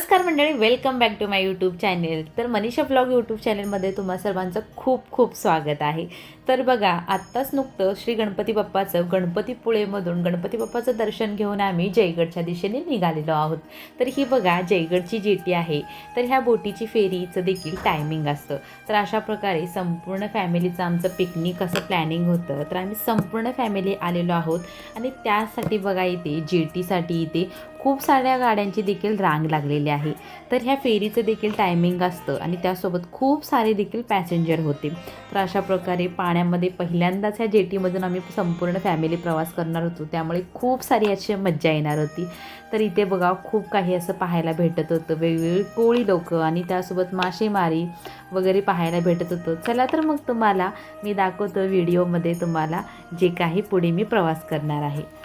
नमस्कार मंडळी welcome back to my YouTube channel तर मनीषा ब्लॉग यूट्यूब चॅनेलमध्ये तुम्हा सर्वांचं खूप खूप स्वागत आहे. तर बघा आत्ताच नुकतं श्री गणपती बाप्पाचं गणपतीपुळेमधून गणपती बाप्पाचं दर्शन घेऊन आम्ही जयगडच्या दिशेने निघालेलो आहोत. तर ही बघा जयगडची जेटी आहे. तर ह्या बोटीची फेरीचं देखील टायमिंग असतं. तर अशा प्रकारे संपूर्ण फॅमिलीचं आमचं पिकनिक असं प्लॅनिंग होतं. तर आम्ही संपूर्ण फॅमिली आलेलो आहोत. आणि त्यासाठी बघा इथे जेटीसाठी इथे खूप साऱ्या गाड्यांची देखील रांग लागलेली आहे. तर ह्या फेरीचं देखील टायमिंग असतं. आणि त्यासोबत खूप सारे देखील पॅसेंजर होते. तर अशा प्रकारे पाण्या पाण्यामध्ये पहिल्यांदाच ह्या जेटीमधून आम्ही संपूर्ण फॅमिली प्रवास करणार होतो. त्यामुळे खूप सारी अशी मज्जा येणार होती. तर इथे बघा खूप काही असं पाहायला भेटत होतं. वेगवेगळी कोळी लोकं आणि त्यासोबत मासेमारी वगैरे पाहायला भेटत होतं. चला तर मग तुम्हाला मी दाखवतो व्हिडिओमध्ये तुम्हाला जे काही पुढे मी प्रवास करणार आहे.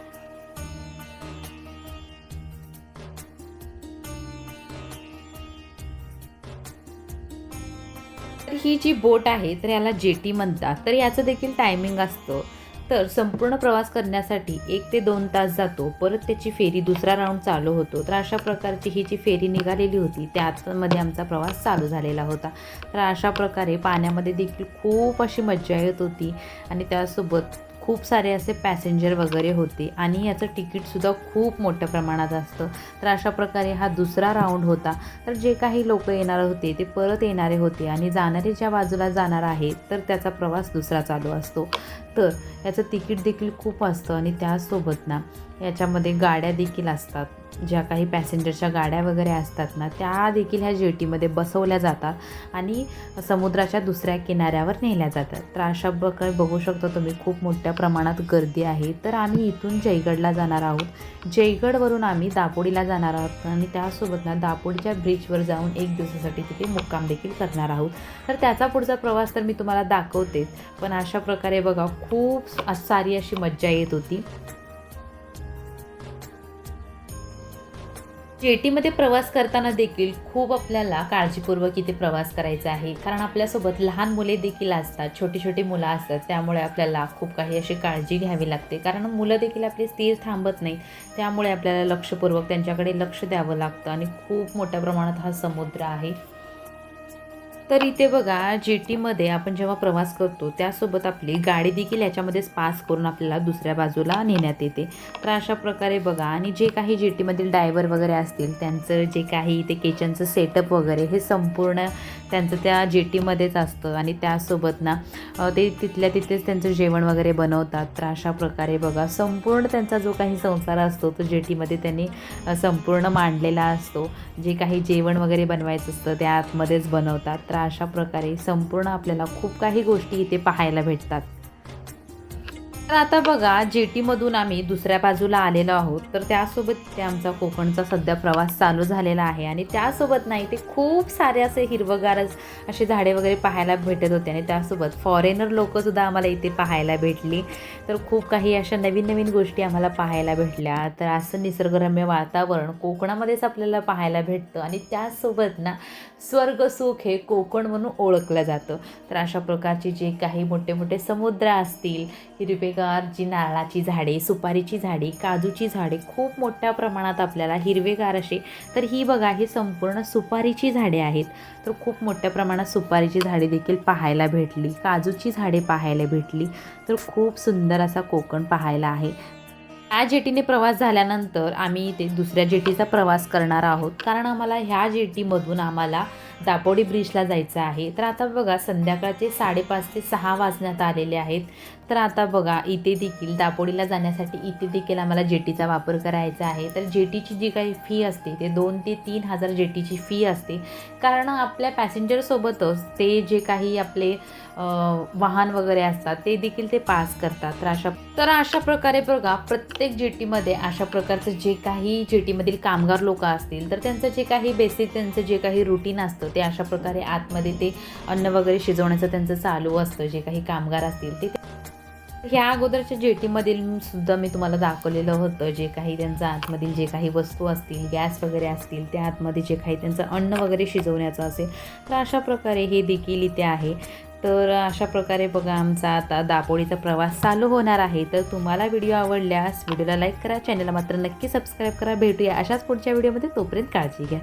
ही जी बोट आहे तर याला जेटी म्हणतात. तर याचं देखील टायमिंग असतं. तर संपूर्ण प्रवास करण्यासाठी एक ते दोन तास जातो. परत त्याची फेरी दुसरा राऊंड चालू होतो. तर अशा प्रकारची ही जी फेरी निघालेली होती त्यामध्ये आमचा प्रवास चालू झालेला होता. तर अशा प्रकारे पाण्यामध्ये देखील खूप अशी मज्जा येत होती. आणि त्यासोबत खूप सारे असे पॅसेंजर वगैरे होते आणि याचं तिकीटसुद्धा खूप मोठ्या प्रमाणात असतं. तर अशा प्रकारे हा दुसरा राऊंड होता. तर जे काही लोक येणार होते ते परत येणारे होते आणि जाणारे ज्या बाजूला जाणार आहेत तर त्याचा प्रवास दुसरा चालू असतो. तर याचं तिकीट देखील खूप असतं आणि त्यासोबत ना याच्यामध्ये गाड्या देखील असतात. ज्या काही पॅसेंजरच्या गाड्या वगैरे असतात ना त्या देखील ह्या जेटीमध्ये बसवल्या जातात आणि समुद्राच्या दुसऱ्या किनाऱ्यावर नेल्या जातात. तर अशा प्रकारे बघू शकतो तुम्ही खूप मोठ्या प्रमाणात गर्दी आहे. तर आम्ही इथून जयगडला जाणार आहोत. जयगडवरून आम्ही दापोडीला जाणार आहोत आणि त्यासोबत ना दापोडीच्या ब्रिजवर जाऊन एक दिवसासाठी तिथे मुक्काम देखील करणार आहोत. तर त्याचा पुढचा प्रवास तर मी तुम्हाला दाखवतेच. पण अशा प्रकारे बघा खूप सारी अशी मज्जा येत होती. जेटीमध्ये प्रवास करताना देखील खूप आपल्याला काळजीपूर्वक इथे प्रवास करायचा आहे. कारण आपल्यासोबत लहान मुले देखील असतात छोटी छोटी मुलं असतात. त्यामुळे आपल्याला खूप काही अशी काळजी घ्यावी लागते. कारण मुलं देखील आपली स्थिर थांबत नाही त्यामुळे आपल्याला लक्षपूर्वक त्यांच्याकडे लक्ष द्यावं लागतं. आणि खूप मोठ्या प्रमाणात हा समुद्र आहे. तर इथे बघा जेटीमध्ये आपण जेव्हा प्रवास करतो त्यासोबत आपली गाडी देखील याच्यामध्येच पास करून आपल्याला दुसऱ्या बाजूला नेण्यात येते. तर अशा प्रकारे बघा आणि जे काही जेटीमधील डायव्हर वगैरे असतील त्यांचं जे काही इथे किचनचं सेटअप वगैरे हे संपूर्ण त्यांचं त्या जेटीमध्येच असतं आणि त्यासोबत ना ते तिथल्या तिथेच त्यांचं जेवण वगैरे बनवतात. तर अशा प्रकारे बघा संपूर्ण त्यांचा जो काही संसार असतो तो जेटीमध्ये त्यांनी संपूर्ण मांडलेला असतो. जे काही जेवण वगैरे बनवायचं असतं त्या आतमध्येच बनवतात. तर अशा प्रकारे संपूर्ण आपल्याला खूप काही गोष्टी इथे पाहायला भेटतात. तर आता बघा जेटीमधून आम्ही दुसऱ्या बाजूला आलेलो आहोत. तर त्यासोबत ते आमचा कोकणचा सध्या प्रवास चालू झालेला आहे. आणि त्यासोबत नाही ते खूप सारे असे हिरवगारच असे झाडे वगैरे पाहायला भेटत होते. आणि त्यासोबत फॉरेनर लोकंसुद्धा आम्हाला इथे पाहायला भेटली. तर खूप काही अशा नवीन नवीन गोष्टी आम्हाला पाहायला भेटल्या. तर असं निसर्गरम्य वातावरण कोकणामध्येच आपल्याला पाहायला भेटतं. आणि त्यासोबत ना स्वर्गसुख हे कोकण म्हणून ओळखलं जातं. तर अशा प्रकारचे जे काही मोठे मोठे समुद्र असतील हिरवे जी नारळाची झाडे सुपारीची झाडे काजूची झाडे खूप मोठ्या प्रमाणात आपल्याला हिरवेगार असे तर ही बघा ही संपूर्ण सुपारीची झाडे आहेत. तर खूप मोठ्या प्रमाणात सुपारीची झाडे देखील पाहायला भेटली काजूची झाडे पाहायला भेटली. तर खूप सुंदर असा कोकण पाहायला आहे. या जेटीने प्रवास झाल्यानंतर आम्ही ते दुसऱ्या जेटीचा प्रवास करणार आहोत. कारण आम्हाला ह्या जेटीमधून आम्हाला दापोडी ब्रिजला जायचं आहे. तर आता बघा संध्याकाळचे साडेपाच ते सहा वाजण्यात आलेले आहेत. तर आता बघा इथे देखील दापोडीला जाण्यासाठी इथे देखील आम्हाला जेटीचा वापर करायचा आहे. तर जेटीची जी काही फी असते ते दोन ते तीन हजार जेटीची फी असते. कारण आपल्या पॅसेंजरसोबतच ते जे काही आपले वाहन वगैरे असतात ते देखील ते पास करतात. तर अशा तर अशा प्रकारे बघा प्रत्येक प्रत्येक जेटीमध्ये अशा प्रकारचं जे काही जेटीमधील कामगार लोक असतील तर त्यांचं जे काही बेसिक त्यांचं जे काही रुटीन असतं ते अशा प्रकारे आतमध्ये ते अन्न वगैरे शिजवण्याचं त्यांचं चालू असतं जे काही कामगार असतील ते. ह्या अगोदरच्या जेटीमधील सुद्धा मी तुम्हाला दाखवलेलं होतं जे काही त्यांचं आतमधील जे काही वस्तू असतील गॅस वगैरे असतील त्या आतमध्ये जे काही त्यांचं अन्न वगैरे शिजवण्याचं असेल तर अशा प्रकारे हे देखील इथे आहे. तर अशा प्रकारे बघा आमचा आता दापोळीचा प्रवास चालू होणार आहे. तर तुम्हाला व्हिडिओ आवडल्यास व्हिडिओला लाईक करा चॅनलला मात्र नक्की सबस्क्राईब करा. भेटूया अशाच पुढच्या व्हिडिओमध्ये. तोपर्यंत काळजी घ्या.